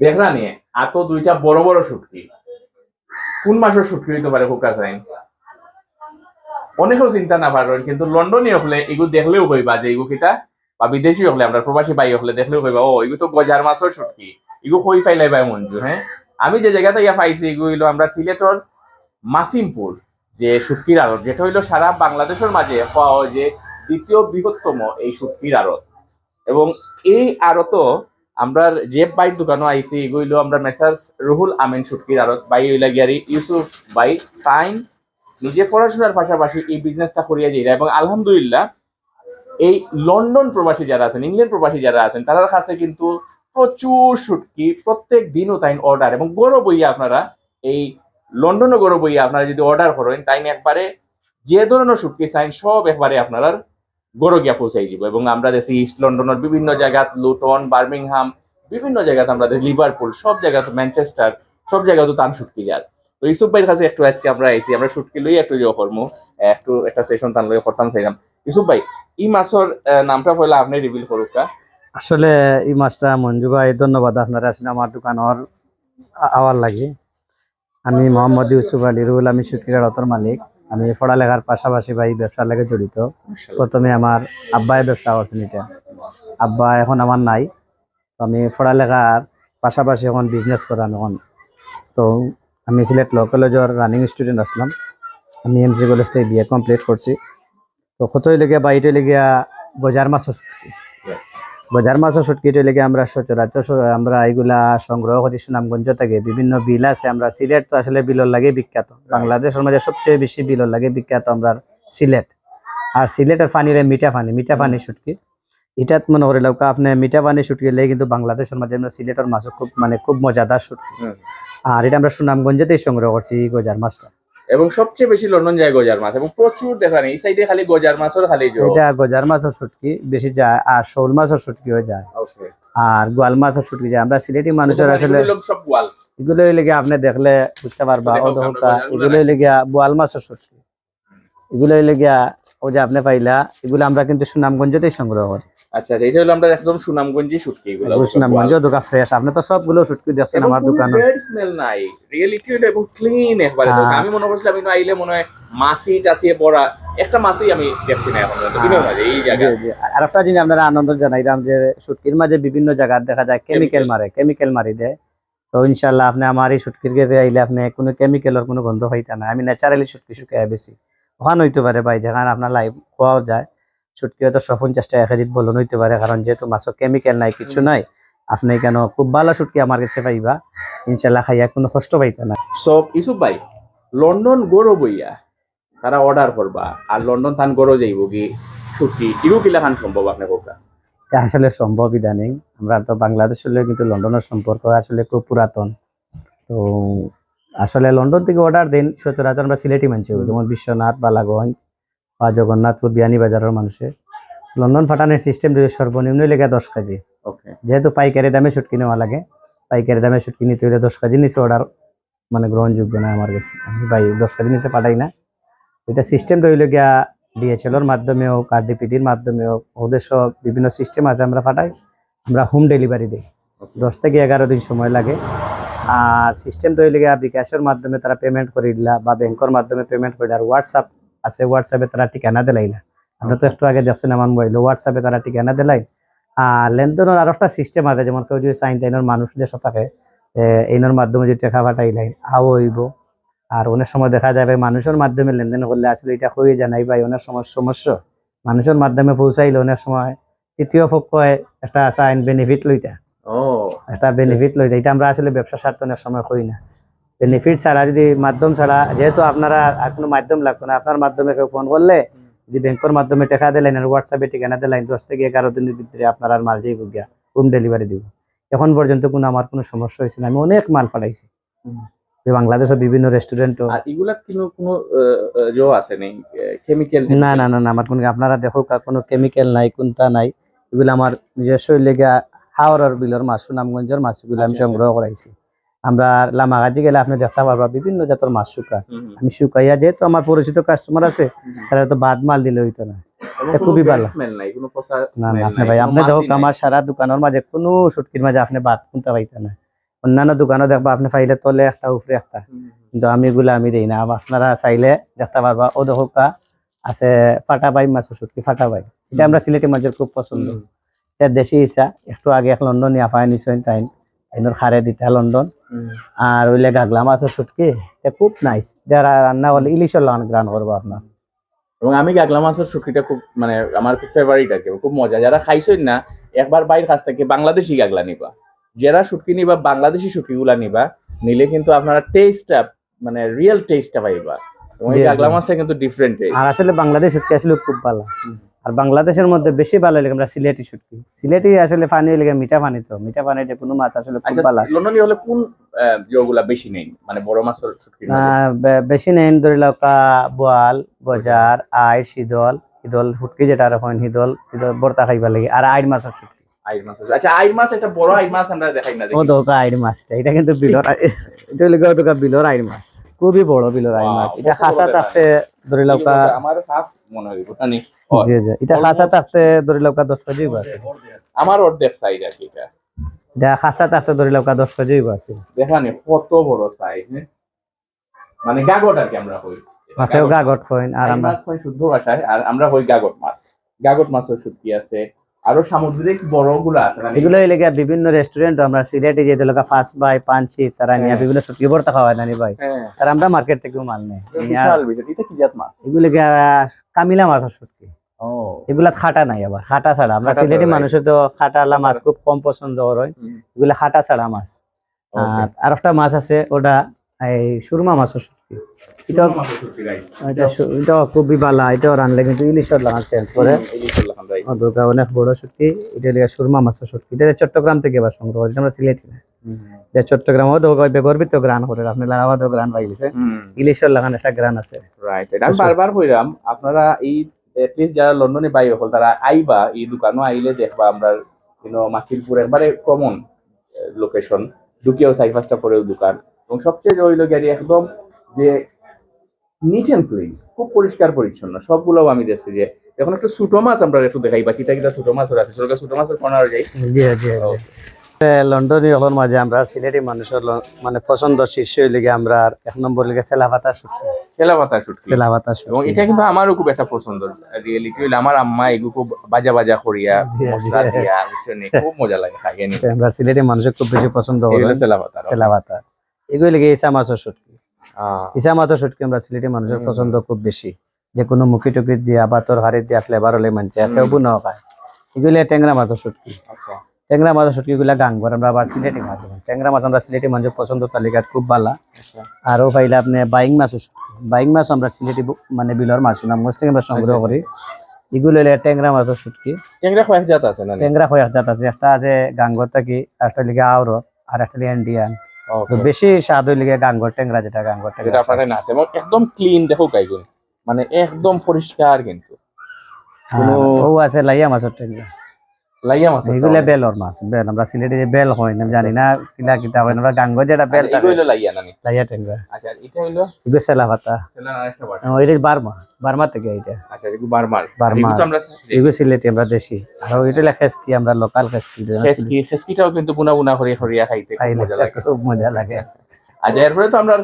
দেখলা নিয়ে আর তো দুইটা বড় বড় শুটকি। কোন মাসের শুটকি হইতে পারে ফোকাস আইন অনেকেও চিন্তা না পারেন কিন্তু লন্ডনে হলে এগুলো দেখলেও কইবা যে এগুলো কিতা, বা বিদেশি হলে, আমরা প্রবাসী বাই হলে দেখলেও কইবা ও এগুলো তো গজার মাছের শুটকি এগুলো কই পাইলাই ভাই মঞ্জু হ্যাঁ? আমি যে জায়গাতে ইয়া পাইছি এগুলো হইল আমরা সিলেটর মাসিমপুর, যে শুটকির আড়ত, যেটা হইল সারা বাংলাদেশের মাঝে পাওয়া যে দ্বিতীয় বৃহত্তম এই শুটকির আড়ত। এবং এই আড়ত আমরা যে বাইর দোকানও আইছি এগুলো আমরা মেসার্স রুহুল আমিন শুটকির আড়ত। বাই হইলা গিয়ারি ইউসুফ, বাই ফাইন নিজে পড়াশোনার পাশাপাশি এই বিজনেসটা করিয়া যাই এবং আলহামদুলিল্লাহ এই লন্ডন প্রবাসী যারা আছেন, ইংল্যান্ড প্রবাসী যারা আছেন, তাদের কাছে কিন্তু প্রচুর শুটকি প্রত্যেক দিনও তাই অর্ডার এবং গৌরব বইয়া আপনারা এই লন্ডনও গৌরব বইয়া আপনারা যদি অর্ডার করেন, তাই একবারে যে ধরনের শুটকি চাইন সব একবারে আপনারা গরো গিয়া পৌঁছাই দিব। এবং আমরা দেখছি ইস্ট লন্ডনের বিভিন্ন জায়গাত লুটন বার্মিংহাম বিভিন্ন জায়গাতে আমরা দেখি লিভারপুল সব জায়গাতে ম্যানচেস্টার সব জায়গাতে তান শুটকি যার তো ইউসুফ ভাইয়ের কাছে একটু আজকে আমরা আইছি আমরা শুটকি লই একটু যে করব একটু একটা সেশন তান লই করতাম চাইলাম। ইউসুফ ভাই ই মাছর আহ, নামটা পয়লা আপনি রিভিল করুক আসলে এই মাছটা মঞ্জু ভাই ধন্যবাদ আপনারা আসলে আমার দোকানের আওয়ার লাগে। আমি মোহাম্মদ ইউসুফ আলী রুহুল আমি সুটকির রতর মালিক। আমি পড়ালেখার পাশাপাশি ভাই ব্যবসার লাগে জড়িত। প্রথমে আমার আব্বাই ব্যবসা করছেন এটা। আব্বা এখন আমার নাই। তো আমি পড়ালেখার পাশাপাশি এখন বিজনেস করাম এখন। তো আমি সিলেট ল কলেজের রানিং স্টুডেন্ট আসলাম। আমি এমসি কলেজ থেকে বিএ কমপ্লিট করছি। তো কতই লেগে বা এইটাই লেগে বজার মাছ. বজার মাছের সুটকিটা লেগে আমরা সচরাচর আমরা এগুলা সংগ্রহ করি সুনামগঞ্জ থেকে। বিভিন্ন বিল আছে আমরা সিলেট তো আসলে বিলর লাগে বিখ্যাত। বাংলাদেশের মাঝে সবচেয়ে বেশি বিলর লাগে বিখ্যাত আমরা সিলেট। আর সিলেটের পানিরে মিঠা পানি মিঠা পানি সুটকি। এটাত মনে করে লোক আপনি মিঠা পানি সুটকি লেগে কিন্তু বাংলাদেশের মাঝে আমরা সিলেটের মাছ খুব মানে খুব মজাদার সুটকি। আর এটা আমরা সুনামগঞ্জেতেই সংগ্রহ করছি এই গজার মাছটা। এবং সবচেয়ে বেশি লন্ডন যায় গজার মাছ এবং প্রচুর দেখা নেই। এই সাইডে খালি গজার মাছের খালি এটা গজার মাছের সুটকি বেশি যায় আর শোল মাছের হয়ে যায়। ওকে আর গোয়াল মাছের সুটকি যায়। আমরা সিলেটি মানুষের আসলে সব গোয়াল। এগুলো লেগে আপনি দেখলে বুঝতে পারবা দেখো, ও দেখো আমরা বাজারগুলো এগুলো লেগে বোয়াল মাছের সত্যি এগুলো লেগে ও যে আপনি পাইলা এগুলো আমরা কিন্তু সুনামগঞ্জতেই সংগ্রহ করি। আচ্ছা আচ্ছা, এটা হলো আমরা একদম সুনামগঞ্জি শুটকি এগুলো। সুনামগঞ্জ দোকান ফ্রেশ আপনি তো সবগুলো শুটকি দেখছেন আমার দোকানে। স্মেল নাই। রিয়েলিটি হলো এবং ক্লিন একবারে। হ্যাঁ। আমি মনে করছিলাম আমি আইলে মনে হয় মাছি টাছিয়ে একটা আমি দেখছি না এখন এই জায়গা। আর একটা জিনিস আপনারা আনন্দ জানাইলাম যে শুটকির মাঝে বিভিন্ন জায়গায় দেখা যায় কেমিক্যাল। মারে কেমিক্যাল মারি দেয়। তো ইনশাল্লাহ আপনি আমার এই শুটকির গেতে আইলে আপনি কোনো কেমিক্যালের কোনো গন্ধ পাইতা না। আমি ন্যাচারালি শুটকি শুকাই বেশি। ওখান হইতে পারে ভাই যেখানে আপনার লাইভ খোয়াও যায়। শুটকি হয়তো পঞ্চাশ টাকা কেজিত বলন হইতে পারে কারণ যেহেতু মাছও কেমিক্যাল নাই কিছু নাই আপনি কেন খুব ভালো শুটকি আমার কাছে পাইবা ইনশাল্লাহ খাইয়া কোনো কষ্ট পাইতা না। সব ইসুফ ভাই লন্ডন গরো বইয়া তারা অর্ডার করবা আর লন্ডন থান গরো যাইব কি শুটকি ইরু কিলা খান সম্ভব আপনার কোকা আসলে সম্ভব ইদানিং আমরা তো বাংলাদেশ হলে কিন্তু লন্ডনের সম্পর্ক আসলে খুব পুরাতন। তো আসলে লন্ডন থেকে অর্ডার দিন সচরাচর আমরা সিলেটি মানছি যেমন বিশ্বনাথ বালাগঞ্জ বা জগন্নাথপুর বিয়ানী বাজারের মানুষের লন্ডন ফাটানোর সিস্টেম যদি সর্বনিম্ন লেগে দশ কেজি। ওকে যেহেতু পাইকারি দামে শুটকি নেওয়া লাগে পাইকারি দামে শুটকি নিতে হলে দশ কেজি নিচে অর্ডার মানে গ্রহণযোগ্য না আমার কাছে। আমি ভাই দশ কেজি নিচে পাঠাই না। এটা সিস্টেম রইল গিয়া ডিএচএলর মাধ্যমে হোক আর ডিপিডির মাধ্যমে হোক ওদের সব বিভিন্ন সিস্টেম আছে আমরা পাঠাই আমরা হোম ডেলিভারি দিই। দশ থেকে এগারো দিন সময় লাগে। আর সিস্টেম রইলে গিয়া বিকাশের মাধ্যমে তারা পেমেন্ট করে দিলা বা ব্যাংকের মাধ্যমে পেমেন্ট করে আর হোয়াটসঅ্যাপ আছে হোয়াটসঅ্যাপে তারা ঠিকানা দিলাই না। আমরা তো একটু আগে দেখছেন আমার মোবাইলে হোয়াটসঅ্যাপে তারা ঠিকানা দিলাই। আর লেনদেনের আর একটা সিস্টেম আছে যেমন কেউ যদি সাইন টাইনের মানুষ যে থাকে এইনের মাধ্যমে যদি টাকা পাঠাইলাই আও হইব। আর অনেক সময় দেখা যাবে মানুষের মাধ্যমে লেনদেন করলে আসলে এটা হয়ে যায় নাই ভাই অনেক সময় সমস্যা। মানুষের মাধ্যমে পৌঁছাইলে অনেক সময় তৃতীয় পক্ষে একটা সাইন বেনিফিট লইতা। ও। একটা বেনিফিট লইতা। এটা আমরা আসলে ব্যবসা স্বার্থ অনেক সময় করি না। বেনিফিট ছাড়া যদি মাধ্যম ছাড়া যেহেতু আপনারা আর কোনো মাধ্যম লাগতো না আপনার মাধ্যমে কেউ ফোন করলে যদি ব্যাংকের মাধ্যমে টাকা দিলেন আর হোয়াটসঅ্যাপে ঠিকানা দিলেন দশ থেকে এগারো দিনের ভিতরে আপনার আর মাল যাইব গিয়া হোম ডেলিভারি দিব। এখন পর্যন্ত কোনো আমার কোনো সমস্যা হয়েছে না। আমি অনেক মাল পাঠাইছি বাংলাদেশের বিভিন্ন রেস্টুরেন্টও আর এগুলা কোনো কোনো জো আছে নেই? কেমিক্যাল না না না আমার কোনো আপনারা দেখো কোনো কেমিক্যাল নাই কোনটা নাই। এগুলো আমার নিজস্ব লেগা হাওড়ার বিলের মাছ সুনামগঞ্জের মাছ এগুলো আমি আচ্ছা, আচ্ছা। সংগ্রহ করাইছি। আমরা লামা লামাগাজি গেলে আপনি দেখতে পারবা বিভিন্ন জাতের মাছ শুকা আমি শুকাইয়া যেহেতু আমার পরিচিত কাস্টমার আছে তারা তো বাদ মাল দিলে হইতো না। খুবই ভালো। না না আপনি ভাই আপনি দেখো আমার সারা দোকানের মাঝে কোনো সুটকির মাঝে আপনি বাদ কোনটা পাইতে না। অন্যান্য দোকানও দেখবা আপনি ফাইলে তলে একটা উপরে একটা। কিন্তু আমি এগুলো আমি দিই না। আপনারা চাইলে দেখতে পারবা। ও দেখো আছে ফাটা পাই মাছ শুটকি ফাটা পাই। এটা আমরা সিলেটি মাছের খুব পছন্দ। এটা দেশি ইচ্ছা একটু আগে এক লন্ডন আফাই নিছেন তাই এনোর খারে দিতা লন্ডন। আর ওইলে গাগলা মাছের শুটকি খুব নাইস যারা রান্না করলে ইলিশের গ্রান করব আপনার। এবং আমি গাগলা মাছের শুটকিটা খুব মানে আমার খুব ফেভারিট আর কি খুব মজা। যারা খাইছেন না একবার বাইরের কাছ থেকে বাংলাদেশি গাগলা নিবা। যারা শুটকি নিবা বাংলাদেশি শুটকিগুলা নিবা নিলে কিন্তু আপনারা টেস্টটা মানে রিয়েল টেস্টটা পাইবা। এবং এই গাগলা মাছটা কিন্তু ডিফারেন্ট টেস্ট আর আসলে বাংলাদেশ শুটকি আসলে খুব ভালো। আর বাংলাদেশের মধ্যে বেশি ভালো লাগে আমরা সিলেটি শুটকি। সিলেটি আসলে পানি লাগে মিঠা পানি তো মিঠা পানিতে কোনো মাছ আসলে খুব আচ্ছা ভালো লন্ডনে হলে কোন ইয়েগুলা বেশি নেই? মানে বড় মাছের শুটকি বেশি নেই ধরি লওকা বোয়াল গজার আই শীতল শীতল ফুটকি যেটা আর হয় শীতল শীতল বর্তা খাইবা লাগে আর আইড মাছের শুটকি। আইর মাছ আছে। আচ্ছা আইর মাছ একটা বড় আইর মাছ আমরা দেখাই না ও দোকা মাছ এটা এটা কিন্তু বিলর এটা হলো দোকা বিলর আইড মাছ খুবই বড় বিলর আইড মাছ। এটা খাসা থাকতে ধরি লওকা আমার হাফ মনে হয় জানি জি, জি। এটা খাসা থাকতে ধরি লওকা দশ কেজি আছে। আমার অর্ধেক সাইজ আর কি এটা। এটা খাসা থাকতে ধরি লওকা দশ কেজি আছে। দেখানি কত বড় সাইজ মানে গাগট আর কি আমরা মাছেও গাগট। কইন আর আমরা মাছ শুদ্ধ ভাষায় আর আমরা হই গাগট মাছ। গাগট মাছের শুদ্ধি আছে আরও সামুদ্রিক বড়গুলো আছে মানে এগুলো এলে গিয়া বিভিন্ন রেস্টুরেন্ট আমরা সিলেটে যে লোকা ফার্স্ট বাই পাঞ্চি তারা নিয়ে হ্যাঁ। বিভিন্ন সবজি ভর্তা খাওয়ায় নানি ভাই। হ্যাঁ। আর আমরা মার্কেট থেকেও মাল নেই। বিশাল বিশাল। এটা কি জাত মাছ? এগুলো কামিলা শুটকি। ও। এগুলা খাটা নাই আবার খাটা ছাড়া। আমরা সিলেটি মানুষের তো খাটালা মাছ খুব কম পছন্দ হয়। এগুলা খাটা ছাড়া মাছ। আর একটা মাছ আছে ওটা এই সুরমা মাছের শুটকি। এটা এটা সু- এটাও খুবই ভালো এটাও রানলে কিন্তু ইলিশের লাগান চেঞ্জ করে। ও দুর্গা অনেক বড় শুটকি এটা লিগে সুরমা মাছের শুটকি এটা চট্টগ্রাম থেকে এবার সংগ্রহ করে আমরা সিলেটি না এটা তো গর্বিত গ্রান করে আপনি লাগাবাদও গ্রান পাইছে ইলিশের লাগান একটা গ্রান আছে। রাইট এটা বারবার কইরাম আপনারা এই এটলিস্ট যারা লন্ডনে বাই হল তারা আইবা এই দোকানও আইলে দেখবা আমরা ইউনো মাসিলপুর একবারে কমন লোকেশন ঢুকিয়েও পাঁচটা পরেও দোকান। এবং সবচেয়ে রইল গিয়ে একদম যে নিট অ্যান্ড ক্লিন খুব পরিষ্কার পরিচ্ছন্ন। সবগুলো আমি দেখছি যে এখন একটা ছোটো মাছ আমরা একটু দেখাই বা কিটা ছোটো মাছ আছে। ছোটো ছোটো মাছের কর্নার যাই জি জি লন্ডনী হলর মাঝে আমরা সিলেটি মানুষের মানে পছন্দ শীর্ষ লিগে আমরা এক নম্বর লিগে সেলা ভাতা শুটকি। সেলা পাতা শুটকি। সেলা ভাতা এবং এটা কিন্তু আমারও খুব একটা পছন্দ। রিয়েলিটি হইলে আমার আম্মা এগুলো খুব বাজা বাজা করিয়া মশলা দিয়া বুঝছেন খুব মজা লাগে খাই জানি এটা আমরা সিলেটি মানুষের খুব বেশি পছন্দ করে এগুলো সেলা পাতা সেলা ভাতা এগুলো লিগে ইসা মাছের শুটকি। আহ, ইসা মাছের শুটকি আমরা সিলেটি মানুষের পছন্দ খুব বেশি। যে কোনো মুখি টুকি দিয়া বা তোর হাড়ি দিয়া ফ্লেভার হলে মানছে। কেউ বুনো পায় এগুলো ট্যাংরা মাছের শুটকি আচ্ছা। ট্যাংরা মাছের শুটকি গুলা গাঙ্গর আমরা আবার সিলেটি মাছ। ট্যাংরা মাছ আমরা সিলেটি মানুষের পছন্দ তালিকাত খুব ভালো আচ্ছা। আরও পাইলে আপনি বাইং মাছও বাইং মাছ আমরা সিলেটি মানে বিলর মাছ নাম গোছ থেকে আমরা সংগ্রহ আচ্ছা। করি। এগুলো হলে ট্যাংরা মাছের শুটকি ট্যাংরা কয়েক জাত আছে না ট্যাংরা কয়েক জাত আছে। একটা আছে গাঙ্গর থাকি একটা লিগে আওর আর একটা লিগে ইন্ডিয়ান. বেশি স্বাদ হইলে গাঙ্গর ট্যাংরা যেটা গাঙ্গর যেটা ট্যাংরা আপনার নাচে। আছে এবং একদম ক্লিন দেখো কাইগুন মানে একদম পরিষ্কার কিন্তু। কোনো- ও আছে লাইয়া মাছের ট্যাংরা লাইয়া মাছ এইগুলা বেলর মাছ বেল আমরা সিলেটে যে বেল হয় না জানি না কিলা কিতা হয় আমরা গাঙ্গর যেটা বেল থাকে এগুলো লাইয়া নানি। লাইয়া ট্যাংরা আচ্ছা এটা হইল? এগুলো সেলা পাতা। সেলা আরেকটা বাটা। ও, এটা বার্মা বার্মা থেকে এটা আচ্ছা এগুলো বারমার। বার্মার। আমরা এগুলো সিলেটি আমরা দেশি। আর এটা লেখা কি আমরা লোকাল খেসকি। খেসকি খেসকিটাও কিন্তু বুনা বুনা করে হরিয়া খাইতে খুব মজা লাগে। খুব মজা লাগে। আচ্ছা এরপরে তো আমরা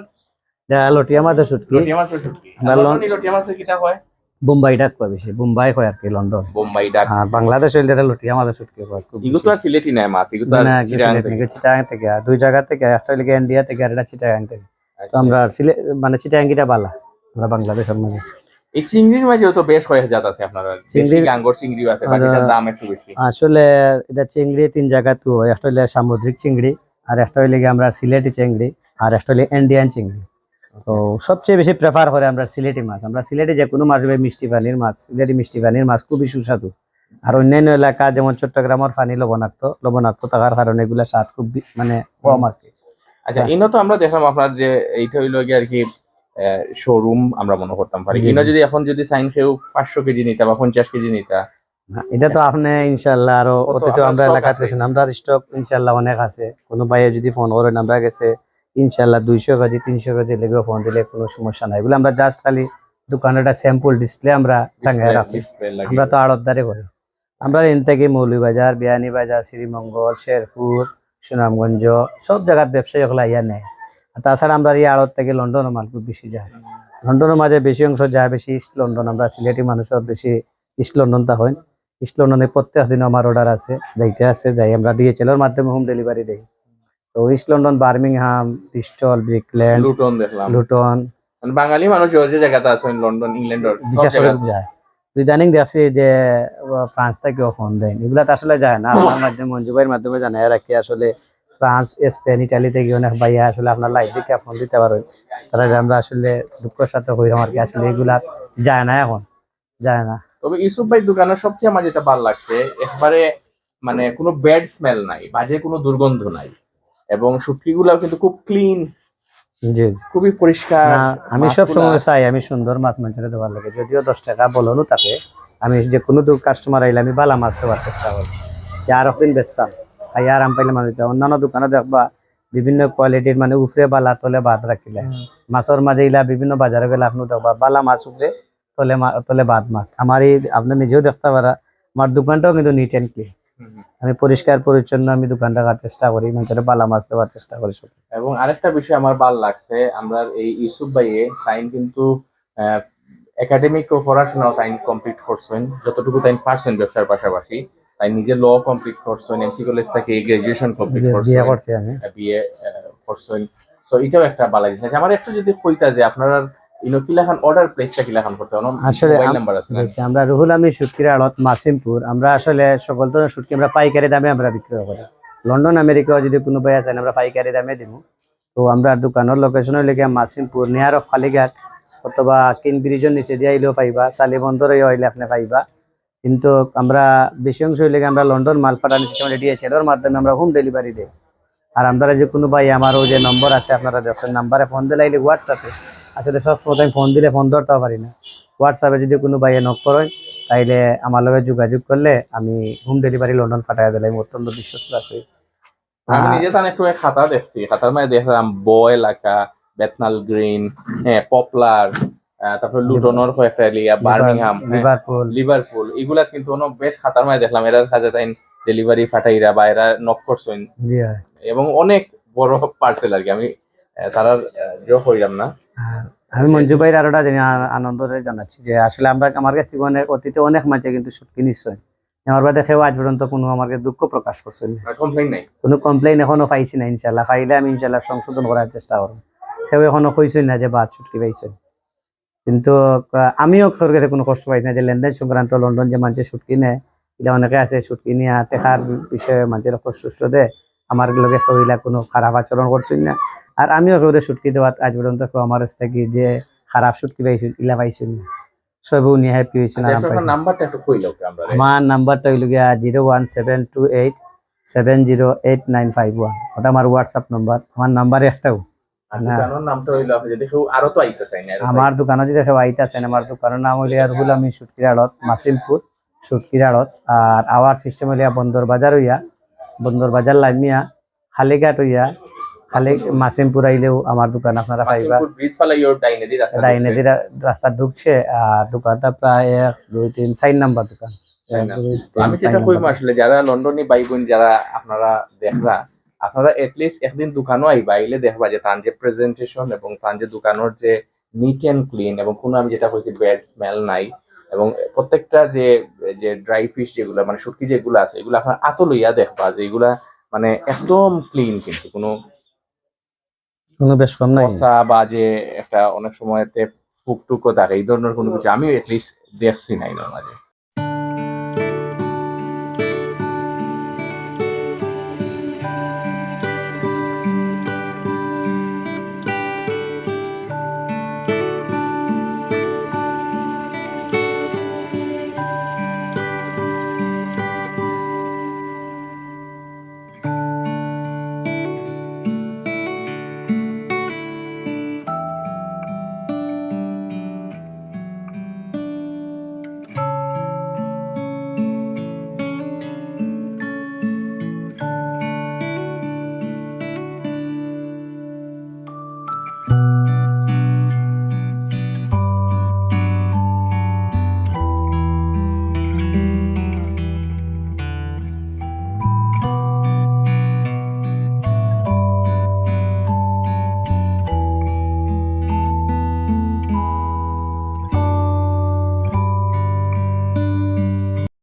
লটিয়া মাছের শুটকি লটিয়া মাছের শুটকি আমরা লটিয়া মাছের কিটা হয়। বোম্বাই ডাক কয় বেশি? বোম্বাই কয় আর কি লন্ডন? বোম্বাই ডাক। আর বাংলাদেশ হইলে এটা লটিয়া মাছের শুটকি কয় খুব এগুলো তো আর সিলেটি নাই মাছ এগুলো তো আর চিটাগাং থেকে। চিটাগাং থেকে। আর দুই জায়গা থেকে একটা হইলে ইন্ডিয়া থেকে আর এটা চিটাগাং থেকে। তো আচ্ছা। আমরা সিলে মানে চিটাগাঙ্গিটা বালা আমরা বাংলাদেশের মাঝে। এই চিংড়ির মাঝেও তো বেশ কয়েক জাত আছে আপনারা। চিংড়ি গাঙ্গর চিংড়িও আছে বাট এটার দাম একটু বেশি। আসলে এটা চিংড়ি তিন জায়গা তো হয় একটা হইলে সামুদ্রিক চিংড়ি আর একটা হইলে আমরা সিলেটি চিংড়ি আর একটা হইলে ইন্ডিয়ান চিংড়ি। তো সবচেয়ে বেশি প্রেফার করে আমরা সিলেটি মাছ। আমরা সিলেটে যে কোনো মাছ মিষ্টি পানির মাছ সিলেটি মিষ্টি পানির মাছ খুবই সুস্বাদু। আর অন্যান্য এলাকা যেমন চট্টগ্রামের পানি লবণাক্ত লবণাক্ত থাকার কারণে এগুলা স্বাদ খুব মানে কম আর কি আচ্ছা হ্যাঁ। ইনো তো আমরা দেখলাম আপনার যে এইটা হইল গিয়ে আর কি শোরুম আমরা মনে করতাম পারি। ইনো যদি এখন যদি সাইন কেউ পাঁচশো কেজি নিতা বা পঞ্চাশ কেজি নিতা। হ্যাঁ, এটা তো আপনি ইনশাল্লাহ আরও অতীত আমরা এলাকাতে? আমরা স্টক ইনশাল্লাহ অনেক আছে। কোনো ভাইয়ে যদি ফোন করেন আমরা গেছে ইনশাল্লাহ দুইশো কেজি তিনশো কেজি লেগে ফোন দিলে কোনো সমস্যা নাই। এগুলো আমরা জাস্ট খালি দোকানে একটা স্যাম্পল ডিসপ্লে আমরা টাঙ্গায় রাখছি আমরা তো আড়তদারি করি। আমরা এন থেকে মৌলভীবাজার বিয়ানীবাজার শ্রীমঙ্গল শেরপুর সুনামগঞ্জ সব জায়গার ব্যবসায়ী ওগুলা ইয়া নেয়। আর তাছাড়া আমরা এই আড়ত থেকে লন্ডন মাল খুব বেশি যায়। লন্ডনের মাঝে বেশি অংশ যায় বেশি ইস্ট লন্ডন আমরা সিলেটি মানুষের বেশি ইস্ট লন্ডন তা হয়। ইস্ট লন্ডনে প্রত্যেক দিন আমার অর্ডার আছে যাইতে আছে যাই আমরা ডিএচএল এর মাধ্যমে হোম ডেলিভারি দেই। তো East London Birmingham Bristol Brick Lane Luton দেখলাম। লুটন মানে বাঙালি মানুষ যে জায়গাতে আছে লন্ডন ইংল্যান্ডের সব বিশেষ করে যায়। ইদানিং দেখছি যে ফ্রান্স থেকেও ফোন দেয় এগুলা তো আসলে যায় না। আপনার মাধ্যমে মঞ্জু ভাইয়ের মাধ্যমে জানাই রাখি আসলে ফ্রান্স স্পেন ইটালি থেকে অনেক ভাইয়া আসলে আপনার লাইভ দিকে ফোন দিতে পারেন তারা যে আমরা আসলে দুঃখের সাথে হইলাম আর কি আসলে এগুলা যায় না এখন? যায় না। তবে ইউসুফ ভাই দোকানের সবচেয়ে আমার যেটা ভালো লাগছে একবারে মানে কোনো ব্যাড স্মেল নাই বাজে কোনো দুর্গন্ধ নাই। এবং শুটকিগুলাও কিন্তু খুব ক্লিন জি খুবই পরিষ্কার আমি সব সময় চাই আমি সুন্দর মাছ মাংসটা দেওয়ার লাগে যদিও দশ টাকা বলনো থাকে আমি যে কোনো দু কাস্টমার আইলে আমি বালা মাছ দেওয়ার চেষ্টা করি যে আর একদিন বেচতাম খাই আরাম পাইলে মানুষ। অন্যান্য দোকানে দেখবা বিভিন্ন কোয়ালিটির মানে উফরে বালা তলে বাদ রাখিলে। মাছের মাঝে ইলা বিভিন্ন বাজারে গেলে আপনি দেখবা বালা মাছ উপরে তলে তলে বাদ মাছ আমার এই আপনি নিজেও দেখতে পারা আমার দোকানটাও কিন্তু নিট অ্যান্ড ক্লিন। আমি পরিষ্কার পরিচ্ছন্ন আমি দোকান রাখার চেষ্টা করি মানুষের বালা মাছ দেওয়ার চেষ্টা করি সব। এবং আরেকটা বিষয় আমার ভালো লাগছে আমরা এই ইউসুফ ভাইয়ে টাইম কিন্তু একাডেমিক ও পড়াশোনা টাইম কমপ্লিট করছেন। যতটুকু টাইম পারছেন ব্যবসার পাশাপাশি তাই নিজে ল কমপ্লিট করছেন এমসি কলেজ থেকে গ্রাজুয়েশন কমপ্লিট করছেন বিয়ে করছেন। সো এটাও একটা ভালো জিনিস আছে। আমার একটু যদি কইতা যে আপনারা ইনো কিলাখান অর্ডার প্লেসটা কিলাখান করতে হবে। আসলে নাম্বার আছে? আমরা রুহুল আমি সুটকির আড়ত মাসিমপুর আমরা আসলে সকল ধরনের সুটকি আমরা পাইকারি দামে আমরা বিক্রি করি। লন্ডন আমেরিকাও যদি কোনো ভাই আছেন আমরা পাইকারি দামে দিব। তো আমরা দোকানের লোকেশন হইলে মাসিমপুর নিয়ার অফ ফালিঘাট অথবা কিন ব্রিজের নিচে দিয়ে আইলেও পাইবা সালি বন্দরে হইলে আপনি পাইবা। কিন্তু আমরা বেশি অংশ হইলে আমরা লন্ডন মাল সিস্টেম মাধ্যমে আমরা হোম ডেলিভারি দিই। আর আমরা যে কোনো ভাই আমারও যে নম্বর আছে আপনারা দেখছেন নাম্বারে ফোন দিলে হোয়াটসঅ্যাপে আসলে সব সময় আমি ফোন দিলে ফোন ধরতেও পারি না। হোয়াটসঅ্যাপে যদি কোনো ভাইয়ে নক করেন তাইলে আমার লগে যোগাযোগ করলে আমি হোম ডেলিভারি লন্ডন পাঠাই দিলাম অত্যন্ত বিশ্বস্ত আছে। আমি নিজে তার একটু খাতা দেখছি। খাতার মধ্যে দেখলাম ব এলাকা বেতনাল গ্রিন হ্যাঁ পপলার তারপরে লুটনের কয়েকটা এরিয়া বার্মিংহাম হ্যাঁ, লিভারপুল। লিভারপুল এগুলা কিন্তু অনেক বেশ খাতার দেখলাম। এরার কাছে তাই ডেলিভারি ফাটাইরা বা এরা নক করছেন। এবং অনেক বড় পার্সেল আর কি। আমি তারার হইলাম না। আমি মঞ্জু ভাইয়ের আরোটা জানি আনন্দ জানাচ্ছি যে আসলে আমরা আমার কাছ থেকে অনেক অতীতে অনেক মানুষে কিন্তু সুটকি নিশ্চয় আমার বাদে খেয়েও আজ পর্যন্ত কোনো আমাকে দুঃখ প্রকাশ করছে কোনো কমপ্লেন এখনও পাইছি না ইনশাল্লাহ পাইলে আমি ইনশাল্লাহ সংশোধন করার চেষ্টা করব। কেউ এখনও কইছই না যে বাদ ছুটকি পাইছেন কিন্তু আমিও ওর কাছে কোনো কষ্ট পাইছি না যে লেনদেন সংক্রান্ত লন্ডন যে মানুষের ছুটকি নেয় এটা অনেকে আছে ছুটকি নিয়ে টেকার বিষয়ে মানুষের অসুস্থ দেয়। আমার লগে কইলা কোনো খারাপ আচরণ করছেন না। আর আমিও কেউ ছুটকি দেওয়া আজ পর্যন্ত কেউ আমার থেকে যে খারাপ ছুটকি পাইছেন ইলা পাইছেন না। সবও নিয়ে হ্যাপি আরাম কইলো আমরা? নাম্বারটা হইল গিয়া zero one seven two eight seven zero eight nine five one. ওটা আমার হোয়াটসঅ্যাপ নাম্বার আমার নাম্বার একটাও। আমার দোকানে যদি কেউ আইতে আছেন আমার দোকানের নাম হইলে রুহুল আমি সুটকির আড়ত মাসিমপুর সুটকির আড়ত। আর আওয়ার সিস্টেম হইয়া বন্দর বাজার হইয়া বন্দর বাজার লাইমিয়া খালিঘাট হইয়া খালি মাসিমপুর আইলেও আমার দোকান আপনারা পাইবা। ডাইনে দিয়ে রাস্তা ঢুকছে। আর দোকানটা প্রায় এক দুই তিন চার নাম্বার দোকান। আমি যেটা কইম আসলে যারা লন্ডনী ভাই বোন যারা আপনারা দেখরা আপনারা এটলিস্ট একদিন দোকানও আইবা আইলে দেখবা যে তার যে প্রেজেন্টেশন এবং তার যে দোকানের যে নিট অ্যান্ড ক্লিন এবং কোনো আমি যেটা কইছি ব্যাড স্মেল নাই এবং প্রত্যেকটা যে যে ড্রাই ফিশ যেগুলো মানে শুটকি যেগুলো আছে এগুলো আপনার আত লইয়া দেখবা যে এগুলা মানে একদম ক্লিন কিন্তু কোনো কোনো বেশ কম নাই। মশা বা যে একটা অনেক সময়তে ফুক টুকও থাকে, এই ধরনের কোনো কিছু আমিও এটলিস্ট দেখছি নাই এই মাঝে